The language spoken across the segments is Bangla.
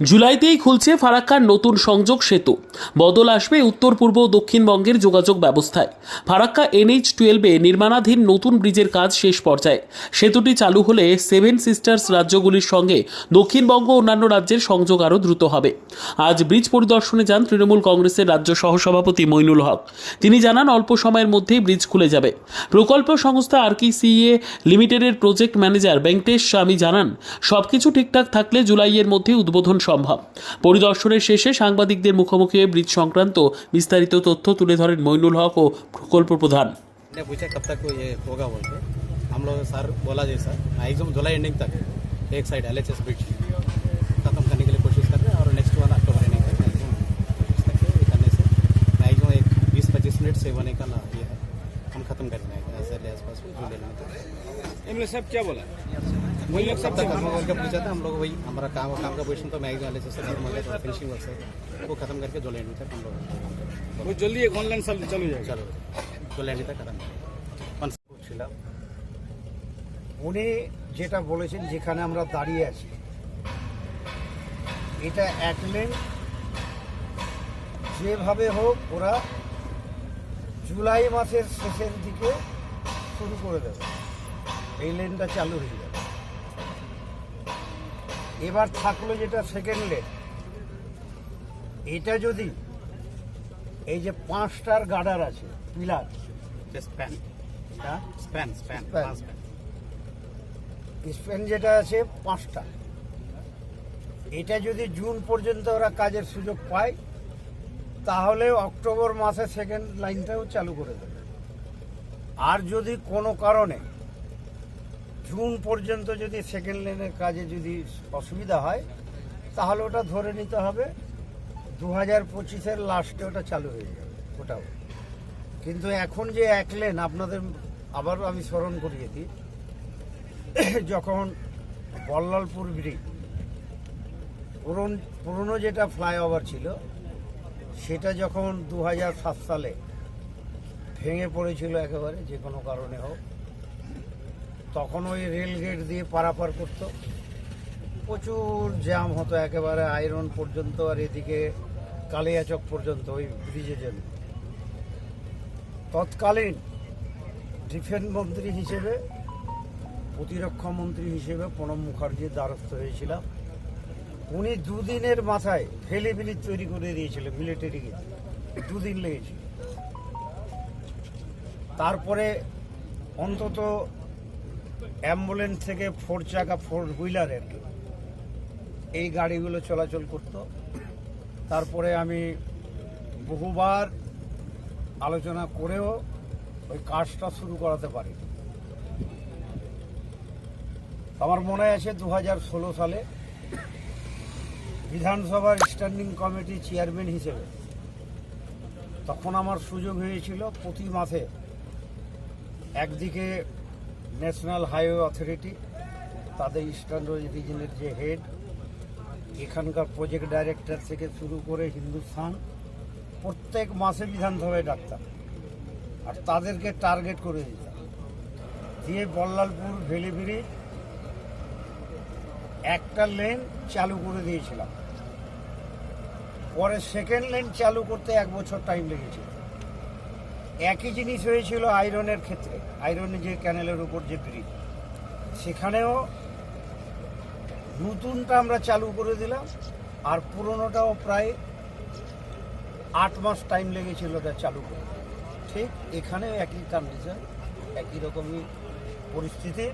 জুলাইতেই খুলছে ফারাক্কার নতুন সংযোগ সেতু। বদল আসবে উত্তর পূর্ব দক্ষিণবঙ্গের যোগাযোগ ব্যবস্থায়। ফারাক্কা এনএইচ টুয়েলভে নির্মাণাধীন নতুন ব্রিজের কাজ শেষ পর্যায়ে। সেতুটি চালু হলে সেভেন সিস্টার্স রাজ্যগুলির সঙ্গে দক্ষিণবঙ্গ অন্যান্য রাজ্যের সংযোগ আরও দ্রুত হবে। আজ ব্রিজ পরিদর্শনে যান তৃণমূল কংগ্রেসের রাজ্য সহসভাপতি মইনুল হক। তিনি জানান, অল্প সময়ের মধ্যেই ব্রিজ খুলে যাবে। প্রকল্প সংস্থা আর সিএ লিমিটেডের প্রজেক্ট ম্যানেজার ভেঙ্কটেশ স্বামী জানান, সবকিছু ঠিকঠাক থাকলে জুলাইয়ের মধ্যে উদ্বোধন সম্ভব পরিদর্শনের শেষে সাংবাদিকদের মুখোমুখি হয়ে ব্রিজ সংক্রান্ত বিস্তারিত তথ্য তুলে ধরেন মইনুল হক ও প্রকল্প প্রধান ने पूछा कब तक ये होगा बोल के हम लोग सर बोला जैसा मैक्सिमम जुलाई एंडिंग तक एक side L H S bridge खत्म करने के लिए कोशिश कर रहे हैं और नेक्स्ट वन अक्टूबर एंडिंग तक मैक्सिमम कोशिश करके ये करने से मैक्सिमम एक बीस पच्चीस मिनट से होने का ला- ये है हम खत्म कर देंगे एज अर्ली एज पॉसिबल जुलाई में तक एमएलए साहब क्या बोला वही लोग सब तक खत्म करके पूछा था हम लोग वही हमारा काम काम का पोजिशन तो मैक्सिमम एल एच एस से खत्म हो गया थोड़ा फिनिशिंग वर्क है वो खत्म करके जुलाई एंडिंग तक हम लोग वो जल्दी एक ऑनलाइन चालू चालू जाएगा चलो जुलाई एंडिंग तक खत्म ছিলাম উনি যেটা বলেছেন যেখানে আমরা দাঁড়িয়ে আছি এটা এক লেন যেভাবে হোক ওরা জুলাই মাসের শেষের দিকে শুরু করে দেবে এই লেনটা চালু হয়ে যাবে এবার থাকল যেটা সেকেন্ড লেগ এটা যদি এই যে পাঁচটার গার্ডার আছে পিলার স্প্যান যেটা আছে পাঁচটা। এটা যদি জুন পর্যন্ত ওরা কাজের সুযোগ পায় তাহলে অক্টোবর মাসে সেকেন্ড লাইনটাও চালু করে দেবে। আর যদি কোনো কারণে জুন পর্যন্ত যদি সেকেন্ড লেনের কাজে যদি অসুবিধা হয়, তাহলে ওটা ধরে নিতে হবে। দু হাজার পঁচিশের লাস্টে ওটা চালু হয়ে যাবে, ওটাও। কিন্তু এখন যে এক লেন আপনাদের আবারও আমি স্মরণ করিয়ে দিই, যখন বল্লালপুর ব্রিজ, পুরন পুরনো যেটা ফ্লাইওভার ছিল, সেটা যখন দু সালে ভেঙে পড়েছিল একেবারে, যে কোনো কারণে হোক তখন ওই রেল গেট দিয়ে পারাপার করতো। প্রচুর জ্যাম হতো একেবারে, আয়রন পর্যন্ত আর এদিকে কালিয়াচক পর্যন্ত, ওই ব্রিজের জন্য তৎকালীন ডিফেন্স মন্ত্রী হিসেবে, প্রতিরক্ষা মন্ত্রী হিসেবে প্রণব মুখার্জির দ্বারস্থ হয়েছিলাম। উনি দুদিনের মাথায় ফেলে ব্রিজ তৈরি করে দিয়েছিলেন মিলিটারি গেছে দুদিন লেগেছিল। তারপরে অন্তত অ্যাম্বুলেন্স থেকে ফোর চাকা, ফোর হুইলারের এই গাড়িগুলো চলাচল করত। তারপরে আমি বহুবার আলোচনা করেও ওই কাজটা শুরু করাতে পারি। আমার মনে আছে দু হাজার ষোলো সালে বিধানসভার স্ট্যান্ডিং কমিটি চেয়ারম্যান হিসেবে। তখন আমার সুযোগ হয়েছিল প্রতি মাসে একদিকে ন্যাশনাল হাইওয়ে অথরিটি, তাদের ইস্টার্ন রিজনের যে হেড, এখানকার প্রজেক্ট ডাইরেক্টর থেকে শুরু করে হিন্দুস্থান, প্রত্যেক মাসে বিধানসভায় ডাকতাম। আর তাদেরকে টার্গেট করে দিতাম। দিয়ে বল্লালপুর ভেলিভিরি একটা লেন চালু করে দিয়েছিলাম। পরে সেকেন্ড লেন চালু করতে এক বছর টাইম লেগেছিল। একই জিনিস হয়েছিল আয়রনের ক্ষেত্রে, আয়রনের যে ক্যানেলের উপর যে ব্রিজ। সেখানেও নতুনটা আমরা চালু করে দিলাম, আর পুরনোটাও প্রায় আট মাস টাইম লেগেছিল ওটা চালু করে। ঠিক এখানে একই কন্ডিশন একই রকমই পরিস্থিতি।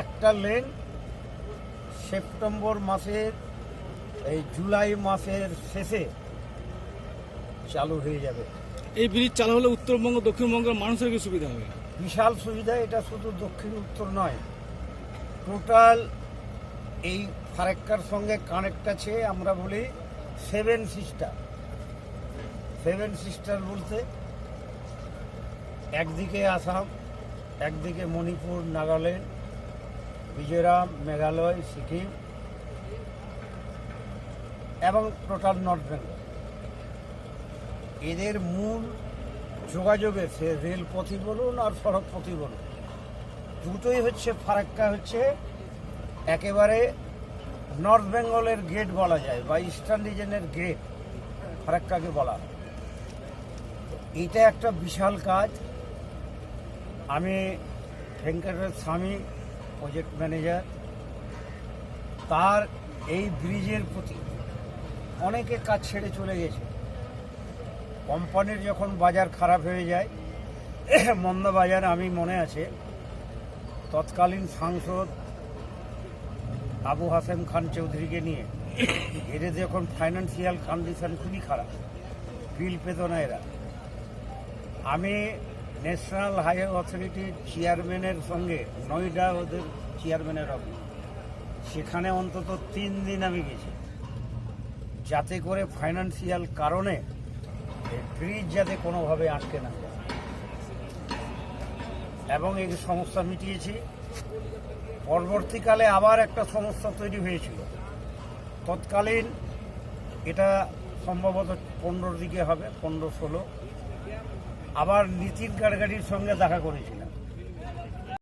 একটা লেন সেপ্টেম্বর মাসের, এই জুলাই মাসের শেষে চালু হয়ে যাবে। এই ব্রিজ চালু হলে উত্তরবঙ্গ, দক্ষিণবঙ্গের মানুষের কি সুবিধা হবে? বিশাল সুবিধা, এটা শুধু দক্ষিণ উত্তর নয়। টোটাল এই ফারাক্কার সঙ্গে কানেক্ট আছে আমরা বলি সেভেন সিস্টার সেভেন সিস্টার বলতে একদিকে আসাম, একদিকে মণিপুর, নাগাল্যান্ড, মিজোরাম, মেঘালয়, সিকিম এবং টোটাল নর্থ বেঙ্গল এদের মূল যোগাযোগের সে রেলপথই বলুন আর সড়ক পথই বলুন দুটোই হচ্ছে ফারাক্কা হচ্ছে একেবারে নর্থ বেঙ্গলের গেট বলা যায় বা ইস্টার্ন রিজনের গেট, ফারাক্কাকে বলা হয়। এইটা একটা বিশাল কাজ। আমি ভেঙ্কটের স্বামী, প্রজেক্ট ম্যানেজার, তার এই ব্রিজের প্রতি অনেকে কাজ ছেড়ে চলে গেছে। কোম্পানির যখন বাজার খারাপ হয়ে যায়, মন্দ বাজার আমি মনে আছে, তৎকালীন সাংসদ আবু হাসেম খান চৌধুরীকে নিয়ে। এদের যখন ফাইন্যান্সিয়াল কন্ডিশন খুবই খারাপ, বিল পেত না এরা। আমি ন্যাশনাল হাইওয়ে অথরিটির চেয়ারম্যানের সঙ্গে, নয়ডা ওদের চেয়ারম্যানের অফিস সেখানে অন্তত তিন দিন আমি গেছি। যাতে করে ফাইন্যান্সিয়াল কারণে ব্রিজ যাতে কোনোভাবে আটকে না এবং এই সমস্যা মিটিয়েছি, পরবর্তীকালে আবার একটা সমস্যা তৈরি হয়েছিল। তৎকালীন এটা সম্ভবত পনেরোর দিকে হবে, পনেরো ষোলো। আবার নীতিন গাডকারির সঙ্গে দেখা করেছিলাম।